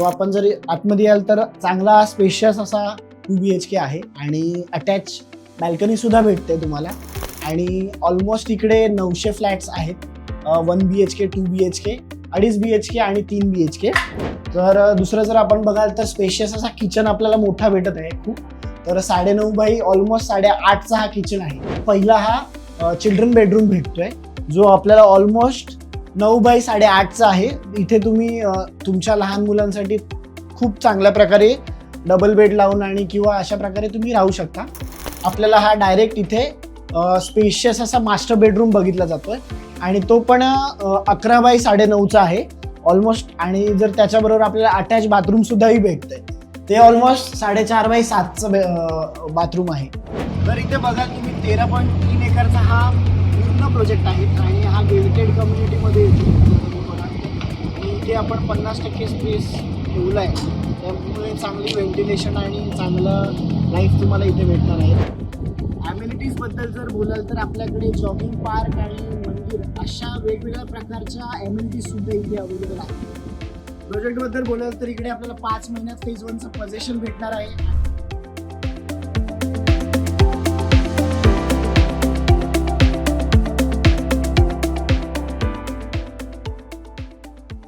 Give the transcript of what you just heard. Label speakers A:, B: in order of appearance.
A: So आपण जर आतमध्ये याल तर चांगला स्पेशियस असा टू बी एच के आहे आणि अटॅच बॅल्कनी सुद्धा भेटते तुम्हाला. आणि ऑलमोस्ट इकडे नऊशे फ्लॅट्स आहेत. One B H K two B H K अडीच बी एच के आणि तीन बी एच के तर दुसरं जर आपण बघाल तर स्पेशियस असा किचन आपल्याला मोठा भेटत आहे खूप. तर साडेनऊ बाई ऑलमोस्ट साडेआठचा हा किचन आहे. पहिला हा चिल्ड्रन बेडरूम भेटतोय जो आपल्याला ऑलमोस्ट नऊ बाय साडेआठचा आहे. इथे तुम्ही तुमच्या लहान मुलांसाठी खूप चांगल्या प्रकारे डबल बेड लावून आणि किंवा अशा प्रकारे तुम्ही राहू शकता. आपल्याला हा डायरेक्ट इथे स्पेशियस असा मास्टर बेडरूम बघितला जातोय. आणि तो पण अकरा बाय साडेनऊचा आहे. ऑलमोस्ट आणि जर त्याच्याबरोबर आपल्याला अटॅच बाथरूमसुद्धाही भेटतंय. ते ऑलमोस्ट साडेचार बाय सातचं बाथरूम आहे. तर इथे बघा तुम्ही तेरा पॉईंट तीन एकरचा हा पूर्ण प्रोजेक्ट आहे आणि हा गेटेड कम्युनिटीमध्ये येतो. आणि इथे आपण पन्नास टक्के स्पेस ठेवला आहे त्यामुळे चांगली व्हेंटिलेशन आणि चांगलं लाईफ तुम्हाला इथे भेटणार आहे. ॲम्युनिटीजबद्दल जर बोलाल तर आपल्याकडे जॉगिंग पार्क आणि मंदिर अशा वेगवेगळ्या प्रकारच्या ॲम्युनिटीजसुद्धा इथे अवेलेबल आहेत. प्रोजेक्टबद्दल बोलाल तर इकडे आपल्याला पाच महिन्यात फेज वनचं पोझिशन भेटणार आहे.